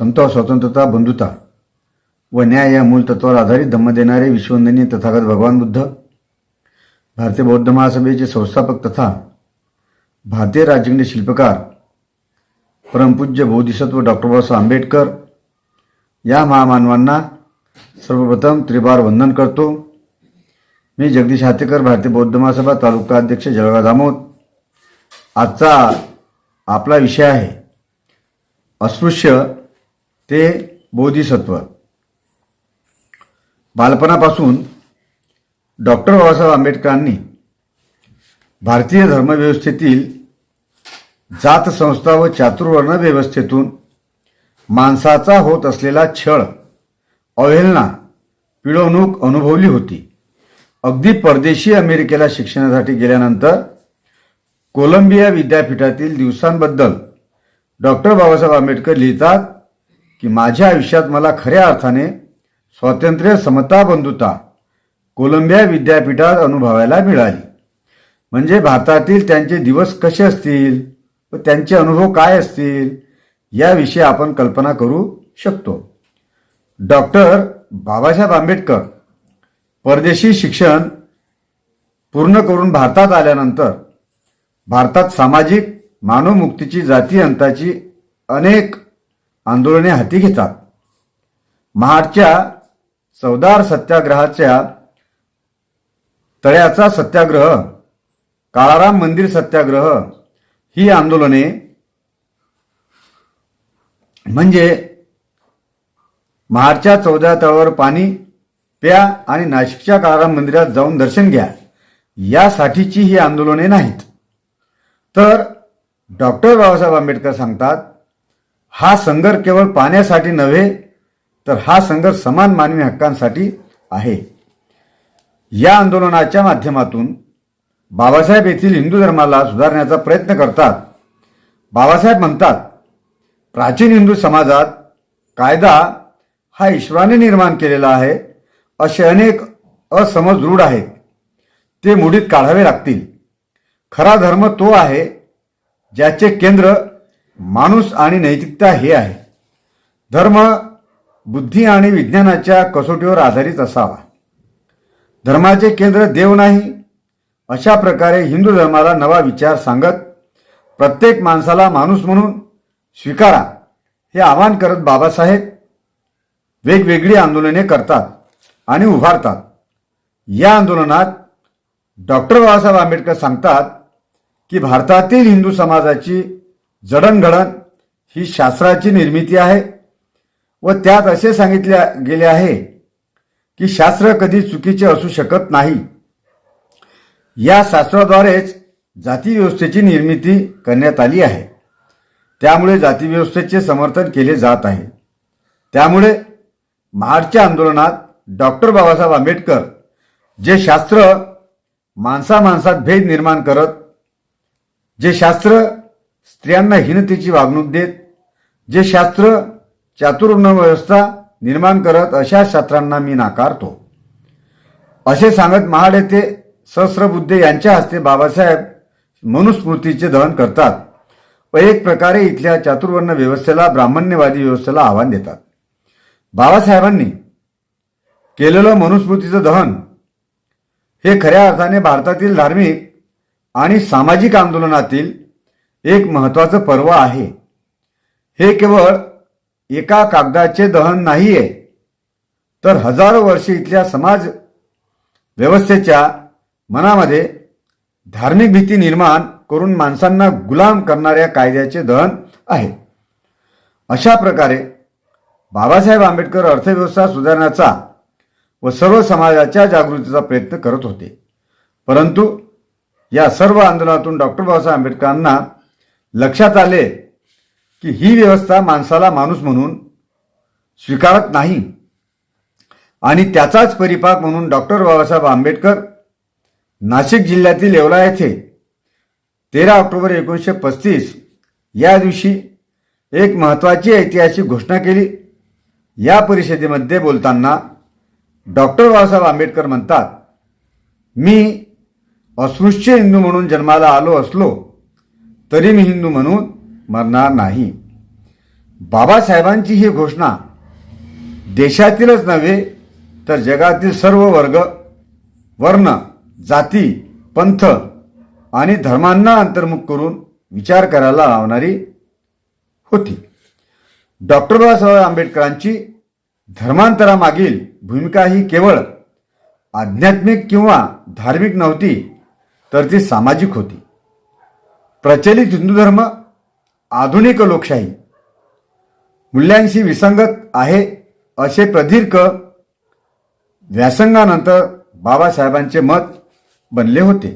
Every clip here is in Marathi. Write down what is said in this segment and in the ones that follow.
संतोष स्वतंत्रता बंधुता व न्याय या मूल तत्वावर आधारित धम्म देणारे विश्ववंदनीय तथागत भगवान बुद्ध भारतीय बौद्ध महासभेचे संस्थापक तथा भारतीय राजकीय शिल्पकार परमपूज्य बोधिसत्व डॉक्टर बाबासाहेब आंबेडकर या महामानवांना सर्वप्रथम त्रिबार वंदन करतो. मी जगदीश हातेकर भारतीय बौद्ध महासभा तालुका अध्यक्ष जळगाव दामोद. आजचा आपला विषय आहे अस्पृश्य ते बोधिसत्व. बालपणापासून डॉक्टर बाबासाहेब आंबेडकरांनी भारतीय धर्मव्यवस्थेतील जात संस्था व चातुर्वर्ण व्यवस्थेतून माणसाचा होत असलेला छळ अवहेलना पिळवणूक अनुभवली होती. अगदी परदेशी अमेरिकेला शिक्षणासाठी गेल्यानंतर कोलंबिया विद्यापीठातील दिवसांबद्दल डॉक्टर बाबासाहेब आंबेडकर लिहितात की माझ्या आयुष्यात मला खऱ्या अर्थाने स्वातंत्र्य समता बंधुता कोलंबिया विद्यापीठात अनुभवायला मिळाली. म्हणजे भारतातील त्यांचे दिवस कसे असतील व त्यांचे अनुभव काय असतील याविषयी आपण कल्पना करू शकतो. डॉक्टर बाबासाहेब आंबेडकर परदेशी शिक्षण पूर्ण करून भारतात आल्यानंतर भारतात सामाजिक मानवमुक्तीची जाती अंताची अनेक आंदोलने हाती घेतात. महाडच्या चौदार सत्याग्रहाच्या तळ्याचा सत्याग्रह काळाराम मंदिर सत्याग्रह ही आंदोलने म्हणजे महाडच्या चौदा तळावर पाणी प्या आणि नाशिकच्या काळाराम मंदिरात जाऊन दर्शन घ्या. यासाठीची ही आंदोलने नाहीत. तर डॉक्टर बाबासाहेब आंबेडकर सांगतात हा संघर्ष केवळ पाण्यासाठी नव्हे तर हा संघर्ष समान मानवी हक्कांसाठी आहे. या आंदोलनाच्या माध्यमातून बाबासाहेब येथील हिंदू धर्माला सुधारण्याचा प्रयत्न करतात. बाबासाहेब म्हणतात प्राचीन हिंदू समाजात कायदा हा ईश्वराने निर्माण केलेला आहे असे अनेक असमज रूढ आहेत. ते मुडीत काढावे लागतील. खरा धर्म तो आहे ज्याचे केंद्र माणूस आणि नैतिकता हे आहे. धर्म बुद्धी आणि विज्ञानाच्या कसोटीवर आधारित असावा. धर्माचे केंद्र देव नाही अशा प्रकारे हिंदू धर्माला नवा विचार सांगत प्रत्येक माणसाला माणूस म्हणून स्वीकारा हे आवाहन करत बाबासाहेब वेगवेगळी आंदोलने करतात आणि उभारतात. या आंदोलनात डॉक्टर बाबासाहेब आंबेडकर सांगतात की भारतातील हिंदू समाजाची जडणघडण ही शास्त्राची निर्मिती आहे व त्यात असे सांगितले गेले आहे की शास्त्र कधी चुकीचे असू शकत नाही. या शास्त्राद्वारेच जाती व्यवस्थेची निर्मिती करण्यात आली आहे. त्यामुळे जाती व्यवस्थेचे समर्थन केले जात आहे. त्यामुळे महाडच्या आंदोलनात डॉक्टर बाबासाहेब आंबेडकर जे शास्त्र माणसा माणसात भेद निर्माण करत जे शास्त्र स्त्रियांना हीनतेची वागणूक देत जे शास्त्र चातुर्वर्ण व्यवस्था निर्माण करत अशा शास्त्रांना मी नाकारतो. असे सांगत महाड येथे सहस्रबुद्धे यांच्या हस्ते बाबासाहेब मनुस्मृतीचे दहन करतात व एक प्रकारे इथल्या चातुर्वर्ण व्यवस्थेला ब्राह्मण्यवादी व्यवस्थेला आव्हान देतात. बाबासाहेबांनी केलेलं मनुस्मृतीचं दहन हे खऱ्या अर्थाने भारतातील धार्मिक आणि सामाजिक आंदोलनातील एक महत्वाचं पर्व आहे. हे केवळ एका कागदाचे दहन नाहीये तर हजारो वर्षे इथल्या समाज व्यवस्थेच्या मनामध्ये धार्मिक भीती निर्माण करून माणसांना गुलाम करणाऱ्या कायद्याचे दहन आहे. अशा प्रकारे बाबासाहेब आंबेडकर अर्थव्यवस्था सुधारण्याचा व सर्व समाजाच्या जागृतीचा प्रयत्न करत होते. परंतु या सर्व आंदोलनातून डॉक्टर बाबासाहेब आंबेडकरांना लक्षात आले की ही व्यवस्था माणसाला माणूस म्हणून स्वीकारत नाही. आणि त्याचाच परिपाक म्हणून डॉक्टर बाबासाहेब आंबेडकर नाशिक जिल्ह्यातील येवला येथे तेरा ऑक्टोबर एकोणीसशे पस्तीस या दिवशी एक महत्त्वाची ऐतिहासिक घोषणा केली. या परिषदेमध्ये बोलताना डॉक्टर बाबासाहेब आंबेडकर म्हणतात मी अस्पृश्य हिंदू म्हणून जन्माला आलो असलो तरी मी हिंदू म्हणून मरणार नाही. बाबासाहेबांची ही घोषणा देशातीलच नव्हे तर जगातील सर्व वर्ग वर्ण जाती पंथ आणि धर्मांना अंतर्मुख करून विचार करायला लावणारी होती. डॉक्टर बाबासाहेब आंबेडकरांची धर्मांतरामागील भूमिका ही केवळ आध्यात्मिक किंवा धार्मिक नव्हती तर ती सामाजिक होती. प्रचलित हिंदू धर्म आधुनिक लोकशाही. मूल्यांशी विसंगत आहे असे प्रदीर्घ व्यासंगानंतर बाबासाहेबांचे मत बनले होते.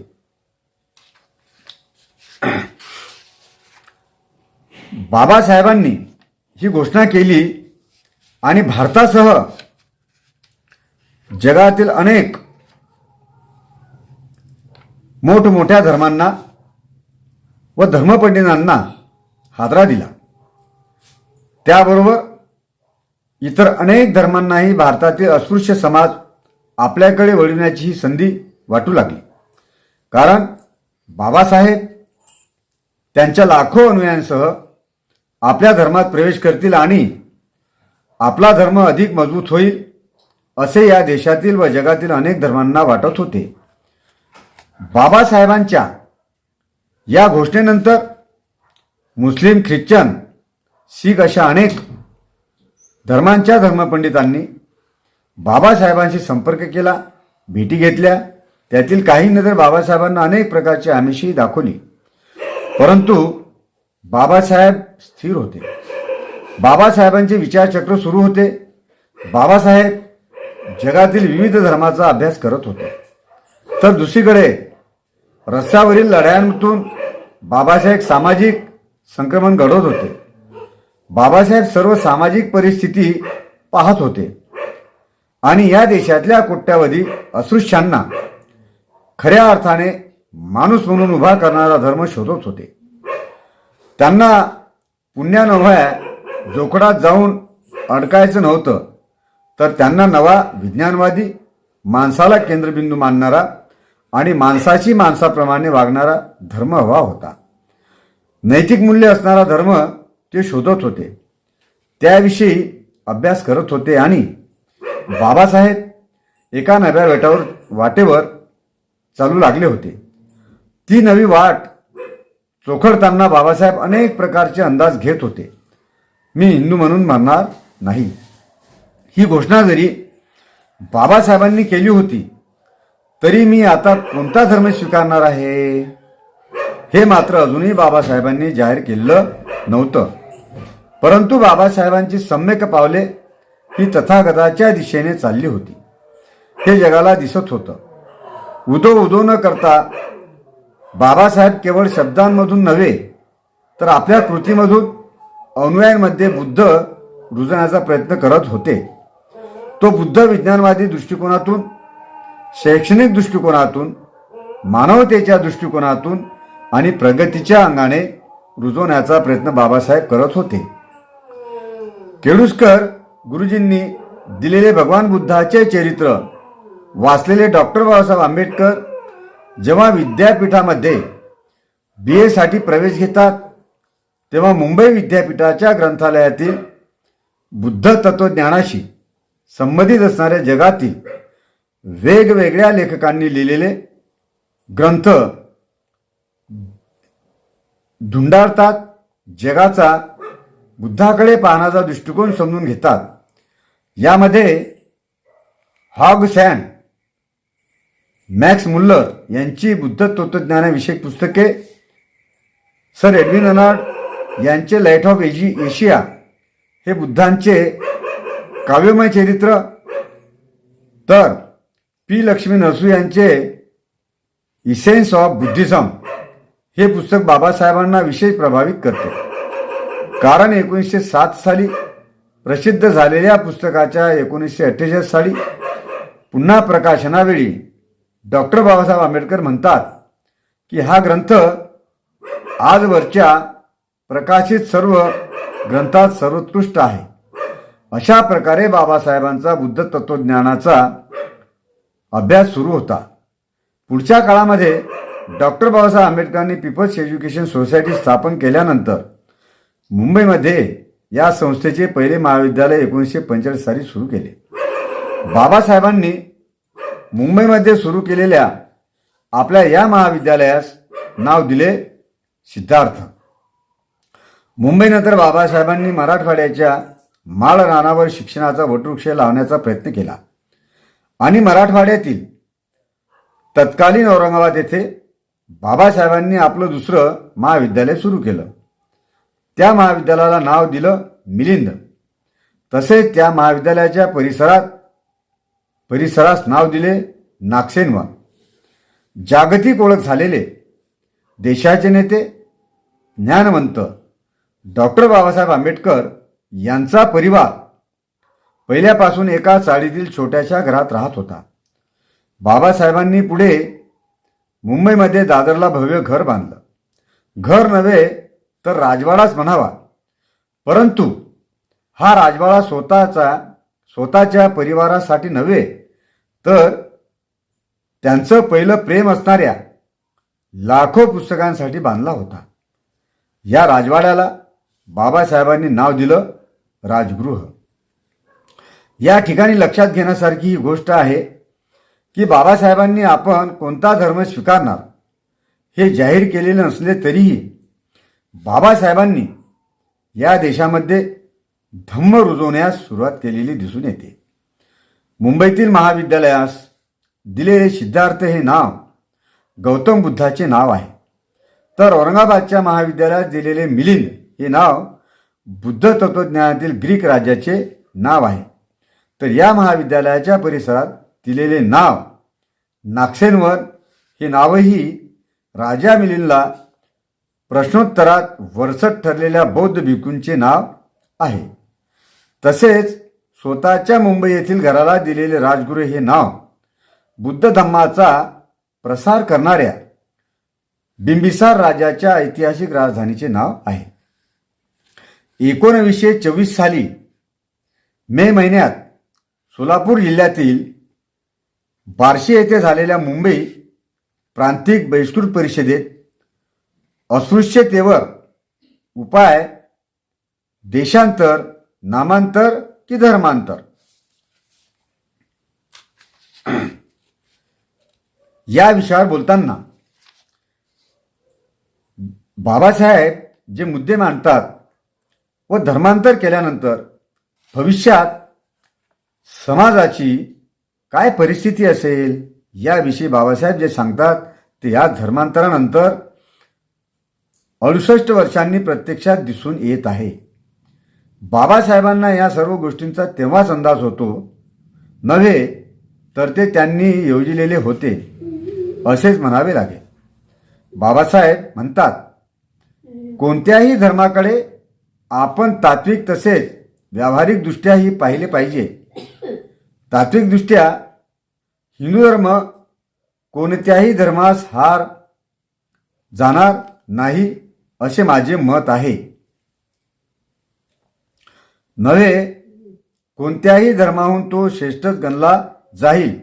बाबासाहेबांनी ही घोषणा केली आणि भारतासह जगातील अनेक मोठमोठ्या धर्मांना व धर्मपंडितांना हादरा दिला. त्याबरोबर इतर अनेक धर्मांनाही भारतातील अस्पृश्य समाज आपल्याकडे वळविण्याची ही संधी वाटू लागली. कारण बाबासाहेब त्यांच्या लाखो अनुयायांसह आपल्या धर्मात प्रवेश करतील आणि आपला धर्म अधिक मजबूत होईल असे या देशातील व जगातील अनेक धर्मांना वाटत होते. बाबासाहेबांच्या या घोषणेनंतर मुस्लिम ख्रिश्चन शीख अशा अनेक धर्मांच्या धर्मपंडितांनी बाबासाहेबांशी संपर्क केला भेटी घेतल्या. त्यातील काहींनी तर बाबासाहेबांना अनेक प्रकारची आमिषी दाखवली. परंतु बाबासाहेब स्थिर होते. बाबासाहेबांचे विचारचक्र सुरू होते. बाबासाहेब जगातील विविध धर्माचा अभ्यास करत होते. तर दुसरीकडे रस्त्यावरील लढ्यांतून बाबासाहेब सामाजिक संक्रमण घडवत होते. बाबासाहेब सर्व सामाजिक परिस्थिती पाहत होते. आणि या देशातल्या कोट्यावधी अस्पृश्यांना खऱ्या अर्थाने माणूस म्हणून उभा करणारा धर्म शोधत होते. त्यांना पुण्यानव्या जोकडात जाऊन अडकायचं नव्हतं तर त्यांना नवा विज्ञानवादी माणसाला केंद्रबिंदू मानणारा आणि माणसाची माणसाप्रमाणे वागणारा धर्म हवा होता. नैतिक मूल्य असणारा धर्म ते शोधत होते. त्याविषयी अभ्यास करत होते आणि बाबासाहेब एका नव्या वेटावर वाटेवर चालू लागले होते. ती नवी वाट चोखडताना बाबासाहेब अनेक प्रकारचे अंदाज घेत होते. मी हिंदू म्हणून म्हणणार नाही. ही घोषणा जरी बाबासाहेबांनी केली होती तरी मी आता कोणता धर्म स्वीकारणार आहे? हे मात्र अजूनही बाबासाहेबांनी जाहीर केलेलं नव्हतं. परंतु बाबासाहेबांची सम्यक पावले ही तथागताच्या दिशेने चालली होती. हे जगाला दिसत होतं. उदो उदो न करता बाबासाहेब केवळ शब्दांमधून नव्हे तर आपल्या कृतीमधून अनुयायांमध्ये बुद्ध रुजण्याचा प्रयत्न करत होते. तो बुद्ध विज्ञानवादी दृष्टिकोनातून शैक्षणिक दृष्टिकोनातून मानवतेच्या दृष्टिकोनातून आणि प्रगतीच्या अंगाने रुजवण्याचा प्रयत्न बाबासाहेब करत होते. केळुसकर गुरुजींनी दिलेले भगवान बुद्धाचे चरित्र वाचलेले डॉक्टर बाबासाहेब आंबेडकर जेव्हा विद्यापीठामध्ये बी एसाठी प्रवेश घेतात तेव्हा मुंबई विद्यापीठाच्या ग्रंथालयातील बुद्ध तत्वज्ञानाशी संबंधित असणाऱ्या जगातील वेगवेगळ्या लेखकांनी लिहिलेले ग्रंथ धुंडाळतात जगाचा बुद्धाकडे पाहण्याचा दृष्टिकोन समजून घेतात. यामध्ये हॉग सॅन मॅक्स मुल्लर यांची बुद्ध तत्वज्ञानाविषयक पुस्तके सर एडविन अनार्ड यांचे लाइट ऑफ एजी एशिया हे बुद्धांचे काव्यमय चरित्र तर पी लक्ष्मी नरसू यांचे इसेन्स ऑफ बुद्धिझम हे पुस्तक बाबासाहेबांना विशेष प्रभावित करते. कारण एकोणीसशे सात साली प्रसिद्ध झालेल्या पुस्तकाच्या एकोणीसशे अठ्ठेचाळीस साली पुन्हा प्रकाशनावेळी डॉक्टर बाबासाहेब आंबेडकर म्हणतात की हा ग्रंथ आजवरच्या प्रकाशित सर्व ग्रंथात सर्वोत्कृष्ट आहे. अशा प्रकारे बाबासाहेबांचा बुद्ध तत्वज्ञानाचा अभ्यास सुरू होता. पुढच्या काळामध्ये डॉक्टर बाबासाहेब आंबेडकरांनी पीपल्स एज्युकेशन सोसायटी स्थापन केल्यानंतर मुंबईमध्ये या संस्थेचे पहिले महाविद्यालय एकोणीसशे पंचेचाळीस साली सुरू केले. बाबासाहेबांनी मुंबईमध्ये सुरू केलेल्या आपल्या या महाविद्यालयास नाव दिले सिद्धार्थ. मुंबईनंतर बाबासाहेबांनी मराठवाड्याच्या माळ रानावर शिक्षणाचा वटवृक्ष लावण्याचा प्रयत्न केला. आणि मराठवाड्यातील तत्कालीन औरंगाबाद येथे बाबासाहेबांनी आपलं दुसरं महाविद्यालय सुरू केलं. त्या महाविद्यालयाला नाव दिलं मिलिंद. तसेच त्या महाविद्यालयाच्या परिसरात परिसरास नाव दिले नागसेनवा जागतिक ओळख झालेले देशाचे नेते ज्ञानवंत डॉक्टर बाबासाहेब आंबेडकर यांचा परिवार पहिल्यापासून एका चाळीतील छोट्याशा घरात राहत होता. बाबासाहेबांनी पुढे मुंबईमध्ये दादरला भव्य घर बांधलं. घर नव्हे तर राजवाडाच म्हणावा. परंतु हा राजवाडा स्वतःचा स्वतःच्या परिवारासाठी नव्हे तर त्यांचं पहिलं प्रेम असणाऱ्या लाखो पुस्तकांसाठी बांधला होता. या राजवाड्याला बाबासाहेबांनी नाव दिलं राजगृह. या ठिकाणी लक्षात घेण्यासारखी ही गोष्ट आहे की बाबासाहेबांनी आपण कोणता धर्म स्वीकारणार हे जाहीर केलेले नसले तरीही बाबासाहेबांनी या देशामध्ये धम्म रुजवण्यास सुरुवात केलेली दिसून येते. मुंबईतील महाविद्यालयास दिलेले सिद्धार्थ हे नाव गौतम बुद्धाचे नाव आहे. तर औरंगाबादच्या महाविद्यालयात दिलेले मिलिंद हे नाव बुद्ध तत्वज्ञानातील ग्रीक राज्याचे नाव आहे. तर या महाविद्यालयाच्या परिसरात दिलेले नाव नागसेनवर हे नावही राजा मिलिंदला प्रश्नोत्तरात वरसट ठरलेल्या बौद्ध भिकूंचे नाव आहे. तसेच स्वतःच्या मुंबई येथील घराला दिलेले राजगुरू हे नाव बुद्ध धम्माचा प्रसार करणाऱ्या बिंबिसार राजाच्या ऐतिहासिक राजधानीचे नाव आहे. एकोणवीसशे चोवीस साली मे महिन्यात सोलापूर जिल्ह्यातील बार्शी येथे झालेल्या मुंबई प्रांतिक बहिष्कृत परिषदेत अस्पृश्यतेवर उपाय देशांतर नामांतर की धर्मांतर? या विषयावर बोलताना बाबासाहेब जे मुद्दे मांडतात व धर्मांतर केल्यानंतर भविष्यात समाजाची काय परिस्थिती असेल याविषयी बाबासाहेब जे सांगतात ते या धर्मांतरानंतर अडुसष्ट वर्षांनी प्रत्यक्षात दिसून येत आहे. बाबासाहेबांना या सर्व गोष्टींचा तेव्हाच अंदाज होतो नव्हे तर ते त्यांनी योजिलेले होते असेच म्हणावे लागेल. बाबासाहेब म्हणतात कोणत्याही धर्माकडे आपण तात्विक तसेच व्यावहारिकदृष्ट्याही पाहिले पाहिजे. तात्विकदृष्ट्या हिंदू धर्म कोणत्याही धर्मास हार जाणार नाही असे माझे मत आहे. नव्हे कोणत्याही धर्माहून तो श्रेष्ठच गणला जाईल.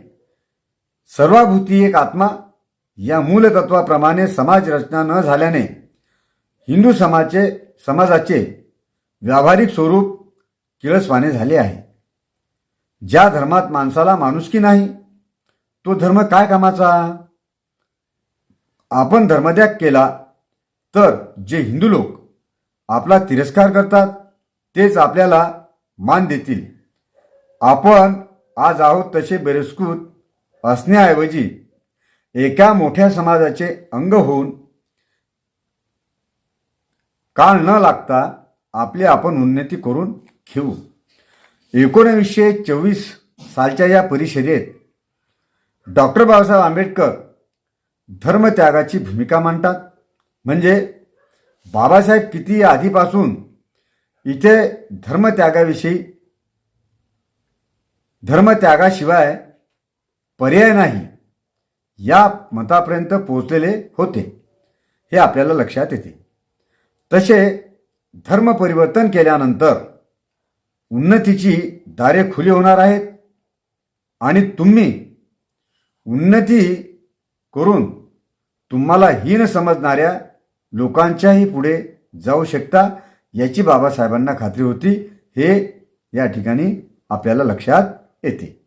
सर्वाभूती एक आत्मा या मूलतत्वाप्रमाणे समाज रचना न झाल्याने हिंदू समाजचे समाजाचे व्यावहारिक स्वरूप किळसवाने झाले आहे. ज्या धर्मात माणसाला माणुसकी नाही तो धर्म काय कामाचा? आपण धर्मत्याग केला तर जे हिंदू लोक आपला तिरस्कार करतात तेच आपल्याला मान देतील. आपण आज आहोत तसे बेरस्कृत असण्याऐवजी एका मोठ्या समाजाचे अंग होऊन काळ न लागता आपली आपण उन्नती करून घेऊ. एकोणवीसशे चोवीस सालच्या या परिषदेत डॉक्टर बाबासाहेब आंबेडकर धर्मत्यागाची भूमिका मांडतात. म्हणजे बाबासाहेब किती आधीपासून इथे धर्मत्यागाविषयी धर्मत्यागाशिवाय पर्याय नाही या मतापर्यंत पोहोचलेले होते हे आपल्याला लक्षात येते. तसे धर्म परिवर्तन केल्यानंतर उन्नतीची दारे खुली होणार आहेत. आणि तुम्ही उन्नती करून तुम्हाला हीन समजणाऱ्या लोकांच्याही पुढे जाऊ शकता याची बाबासाहेबांना खात्री होती. हे या ठिकाणी आपल्याला लक्षात येते.